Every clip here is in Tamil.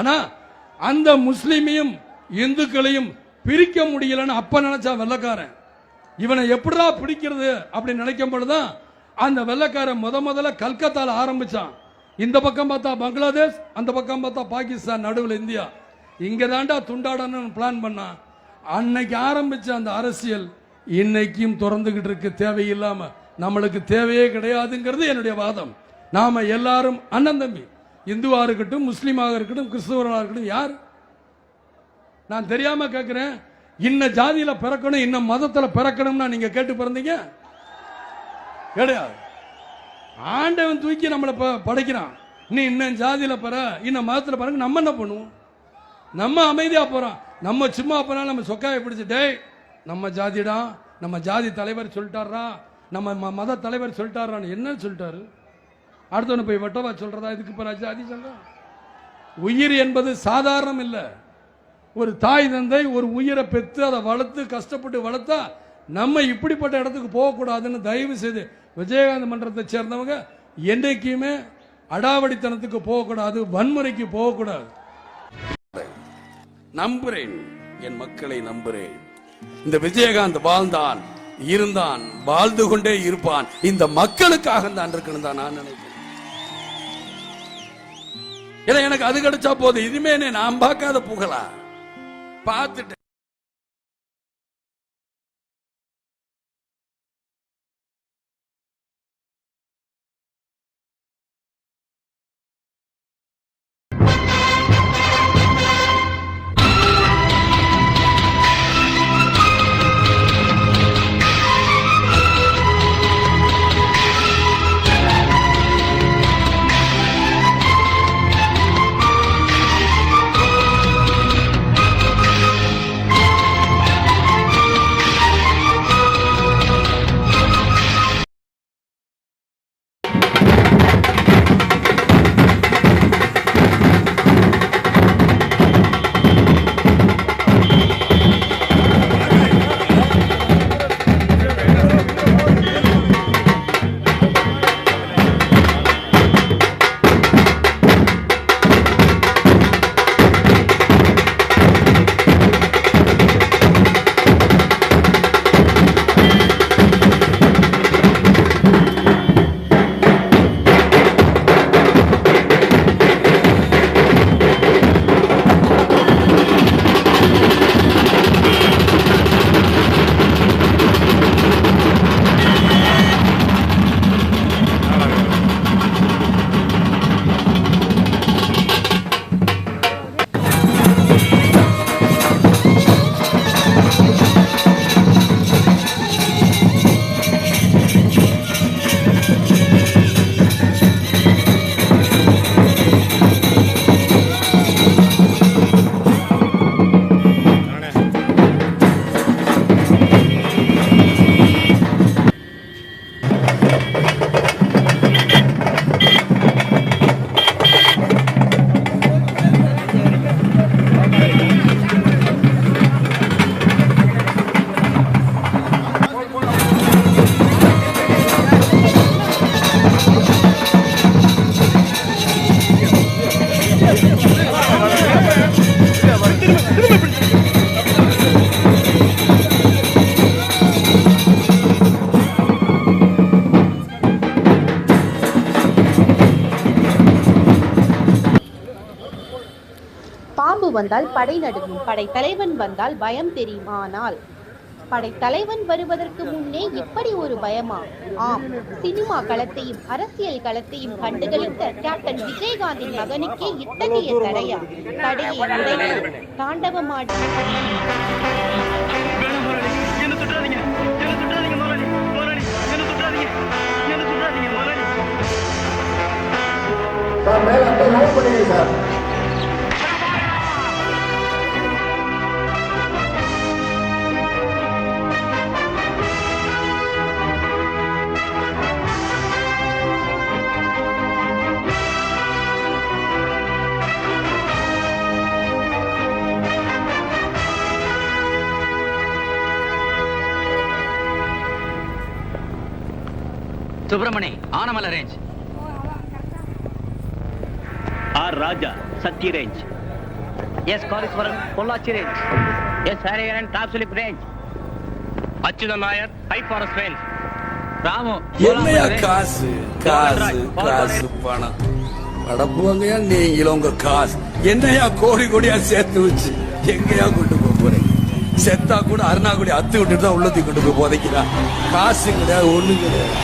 ஆனா அந்த முஸ்லிமையும் இந்துக்களையும் பிரிக்க முடியலன்னு அப்ப நினைச்சா வெள்ளக்காரன். இவனை எப்படிடா பிடிக்கிறது அப்படின்னு நினைக்கும் பொழுதுதான் அந்த வெள்ளக்காரன் முத முதல்ல கல்கத்தால ஆரம்பிச்சான். இந்த பக்கம் பார்த்தா பங்களாதேஷ் அந்த பக்கம் பார்த்தா பாகிஸ்தான் நடுவில் இந்தியா. இங்க தாண்டா துண்டாடணும்னு பிளான் பண்ணான். அன்னைக்கு ஆரம்பிச்ச அந்த அரசியல் இன்னைக்கும் திறந்துகிட்டு இருக்கு தேவையில்லாம நம்மளுக்கு தேவையே கிடையாதுங்கிறது என்னுடைய வாதம். நாம எல்லாரும் அண்ணன் தம்பி. இந்துவா இருக்கட்டும் முஸ்லீமாக இருக்கட்டும் கிறிஸ்தவர்களாக இருக்கட்டும் யார்? நான் தெரியாம கேட்கிறேன் இன்ன ஜாதியில பிறக்கணும் இன்ன மதத்துல பிறக்கணும்னா நீங்க கேட்டு பிறந்தீங்க? கிடையாது. ஆண்டவன் தூக்கி நம்மளை ப- படைக்கிறான். நீ இன்னும் ஜாதியில பிற இன்ன மதத்துல பிறகு நம்ம என்ன பண்ணுவோம்? நம்ம அமைதியா போறோம். நம்ம சும்மா போனா நம்ம சொக்காயை பிடிச்சிட்டே நம்ம ஜாதிடா நம்ம ஜாதி தலைவர் சொல்லிட்டாரா நம்ம ம- மத தலைவர் சொல்லிட்டாரான்னு என்ன சொல்லிட்டாரு? அடுத்தவனை போய் வெட்டவா சொல்றதா? இதுக்கு பிற ஜாதி சொல்றான் உயிர் என்பது சாதாரணம் இல்லை. ஒரு தாய் தந்தை ஒரு உயிரை பெற்று அதை வளர்த்து கஷ்டப்பட்டு வளர்த்தா நம்ம இப்படிப்பட்ட இடத்துக்கு போகக்கூடாதுன்னு தயவு செய்து விஜயகாந்த் மன்றத்தை சேர்ந்தவங்க என்றைக்குமே அடாவடித்தனத்துக்கு போகக்கூடாது வன்முறைக்கு போகக்கூடாது. நம்புறேன். என் மக்களை நம்புறேன். இந்த விஜயகாந்த் வாழ்ந்தான் இருந்தான் வாழ்ந்து கொண்டே இருப்பான். இந்த மக்களுக்காக தான் இருக்கணும் தான் நான் நினைக்கிறேன். ஏன்னா எனக்கு அது கிடைச்சா போதும். இனிமே நான் பார்க்காத புகழா? பார்த்துட்டு. you வந்தால் படை நடுங்கும். படை தலைவன் வந்தால் பயம் தெரியும் ஆனால் படை தலைவன் வருவதற்கு முன்னே இப்படி ஒரு பயமா? ஆம். சினிமா களத்தையும் அரசியல் களத்தையும் கண்டுகளித்த கேப்டன் விஜயகாந்தின் மகனுக்கே இத்தகைய தடையா? தடையை உடைத்து தாண்டவமாடி. சார் மேல அப்படியே நோட் பண்ணிடுங்க sir. Subramani Anamalai range R Raja Sakthi range S Kaliswaran Pollachi range S Hariharan Topslip range Achuthan Nair high forest range Ramu என்னையா காசு காசு காசு பணம். அடப்புவாங்கயா நீங்களும் உங்க காசு. என்னையா கோடி கோடியா சேர்த்து வச்சு எங்கயா கொண்டு போக போறீங்க? செத்தா கூட அருணாக்குடி அத்து விட்டுட்டு தான் உள்ளத்தி கொண்டு போய் புதைக்கிறா. காசு கிடையாது ஒண்ணு கிடையாது.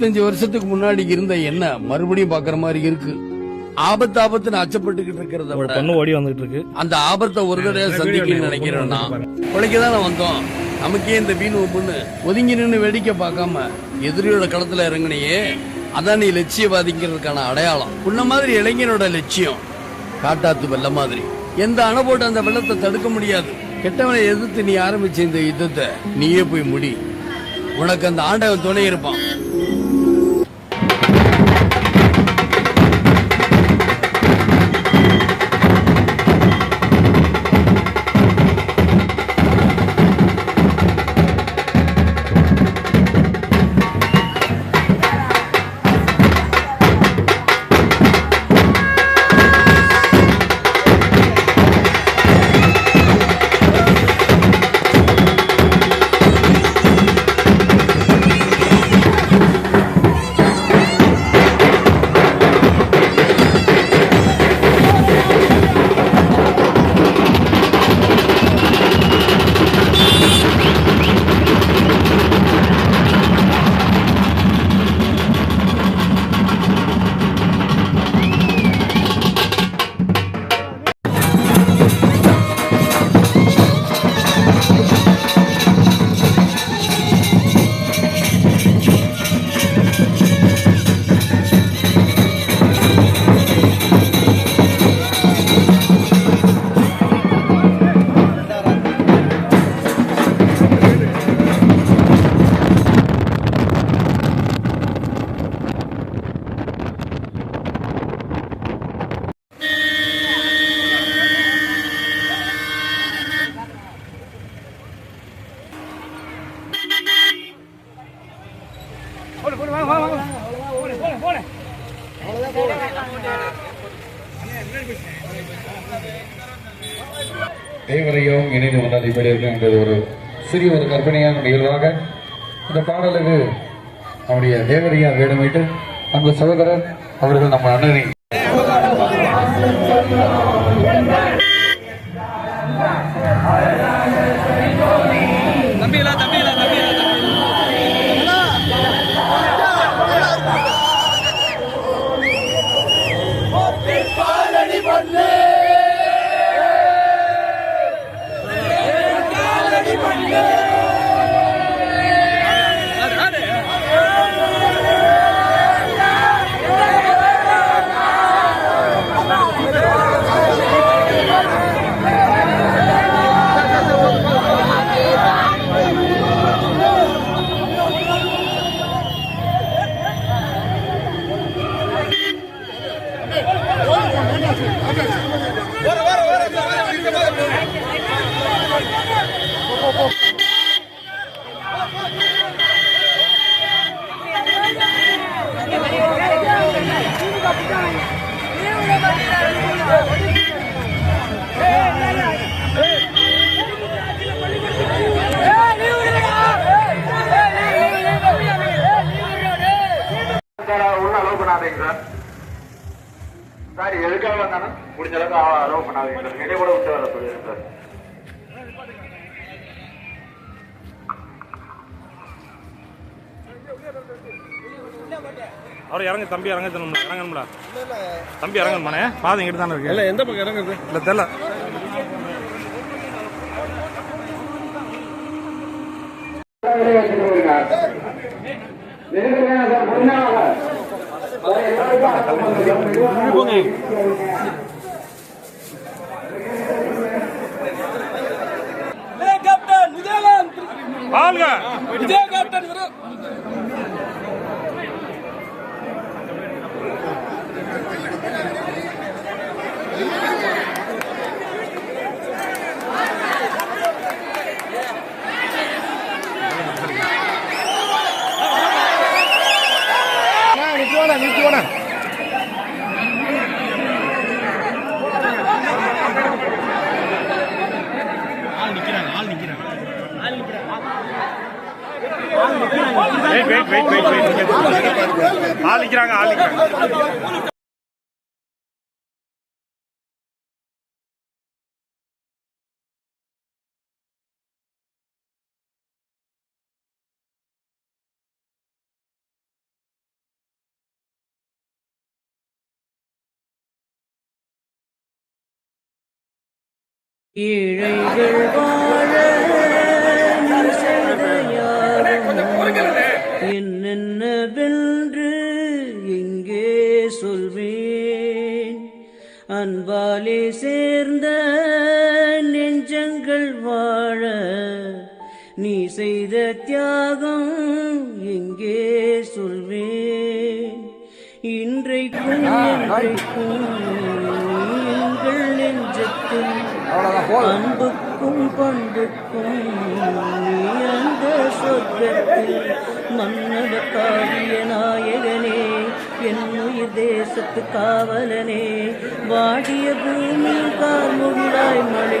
இருபத்தஞ்சு வருஷத்துக்கு முன்னாடி இருந்த என்ன மறுபடியும் பாக்குற மாதிரி இருக்கு. ஆபத்து ஆபத்துன்னு அச்சப்பட்டுக்கிட்டு இருக்கிறத விட பொண்ணு ஓடி வந்துட்டு இருக்கு. அந்த ஆபத்தை ஒரு தடவை சந்திக்கணும்னு நினைக்கிறேன்னா தானே வந்தோம். நமக்கே இந்த வீண் பொண்ணு ஒதுங்கி நின்று வேடிக்கை பார்க்காம எதிரியோட களத்துல இறங்குனியே அதான் நீ லட்சியவாதிங்கிறதுக்கான அடையாளம். உன்ன மாதிரி இளைஞனோட லட்சியம் காட்டாத்து வெள்ள மாதிரி. எந்த அணை போட்டு அந்த வெள்ளத்தை தடுக்க முடியாது. கெட்டவனை எதிர்த்து நீ ஆரம்பிச்ச இந்த யுத்தத்தை நீயே போய் முடி. உனக்கு அந்த ஆண்டவன் துணை இருப்பான். தேவரையும் இணைந்து வந்தால் இப்படி இருக்கும் என்பது ஒரு சிறிய ஒரு கற்பனையான நிகழ்வாக இந்த பாடலுக்கு நம்முடைய தேவரையா வேடமிட்டு அன்பு சகோதரர் அவர்கள் நம்ம அண்ணனை. சார் முடிஞ்ச அளவுக்கு அலோவ் பண்ணாதீங்க. சார் இடையே கூட விட்டு வர சொல்லிடுங்க சார். அவர் இறங்க தம்பி இறங்க தரணும்ல இறங்கணும்ல தம்பி இறங்கணுமாண்ணே பாதை இங்கிட்டு தானே இருக்கு. இல்ல எந்த பக்கம் இறங்குறது இல்ல தெரியல. வெளியே வாழ்க Vijaya captain wait wait wait wait wait ஆள் நிக்கிறாங்க ஆள் நிக்கிறாங்க ஏழைகள் வாழ நீ செய்த யாவும் என்னென்னவென்று எங்கே சொல்வேன். அன்பாலே சேர்ந்த நெஞ்சங்கள் வாழ நீ செய்த தியாகம் எங்கே சொல்வேன். இன்றைக்கும் என்றைக்கும் எங்கள் நெஞ்சத்தில் அன்புக்கும் பண்புக்கும் நீ அந்த சொர்க்கத்தில் மன்னவ காவிய நாயகனே என்னுயிர் தேசத்து காவலனே. வாடிய பூமி கார்முகிலாய் மழை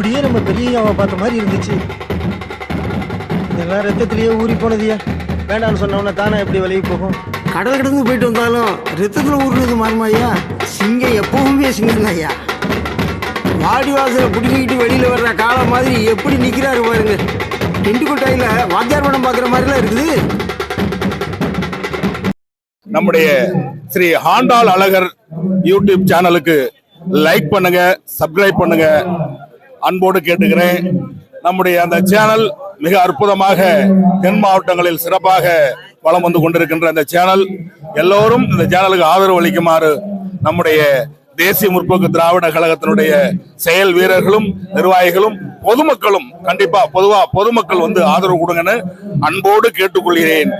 அப்படியே நம்ம பெரியம்மாவை பார்த்த மாதிரி இருந்துச்சு. இதெல்லாம் ரத்தத்திலேயே ஊறி போனதுயா? வேண்டாம்னு சொன்னவன தானே எப்படி விலகி போகும்? கடல் கடந்து போயிட்டு வந்தாலும் ரத்தத்துல ஊறுனது மாறுமா ஐயா சிங்கம் எப்பவுமே சிங்கம் ஐயா வாடி வாசல பிடிங்கிட்டு வெளியில வர்ற காலம் மாதிரி எப்படி நிக்கிறாரு பாருங்க. டென்ட் கொட்டாயில வாத்தியார் படம் பாக்குற மாதிரிலாம் இருக்குது. நம்முடைய ஸ்ரீ ஹாண்டால் அழகர் யூடியூப் சேனலுக்கு லைக் பண்ணுங்க சப்ஸ்கிரைப் பண்ணுங்க. அன்போடு கேட்டுக்கிறேன். நம்முடைய அந்த சேனல் மிக அற்புதமாக தென் மாவட்டங்களில் சிறப்பாக வளம் வந்து கொண்டிருக்கின்ற அந்த சேனல். எல்லோரும் இந்த சேனலுக்கு ஆதரவு அளிக்குமாறு நம்முடைய தேசிய முற்போக்கு திராவிட கழகத்தினுடைய செயல் வீரர்களும் நிர்வாகிகளும் பொதுமக்களும் கண்டிப்பா பொதுவா பொதுமக்கள் வந்து ஆதரவு கொடுங்கன்னு அன்போடு கேட்டுக்கொள்கிறேன்.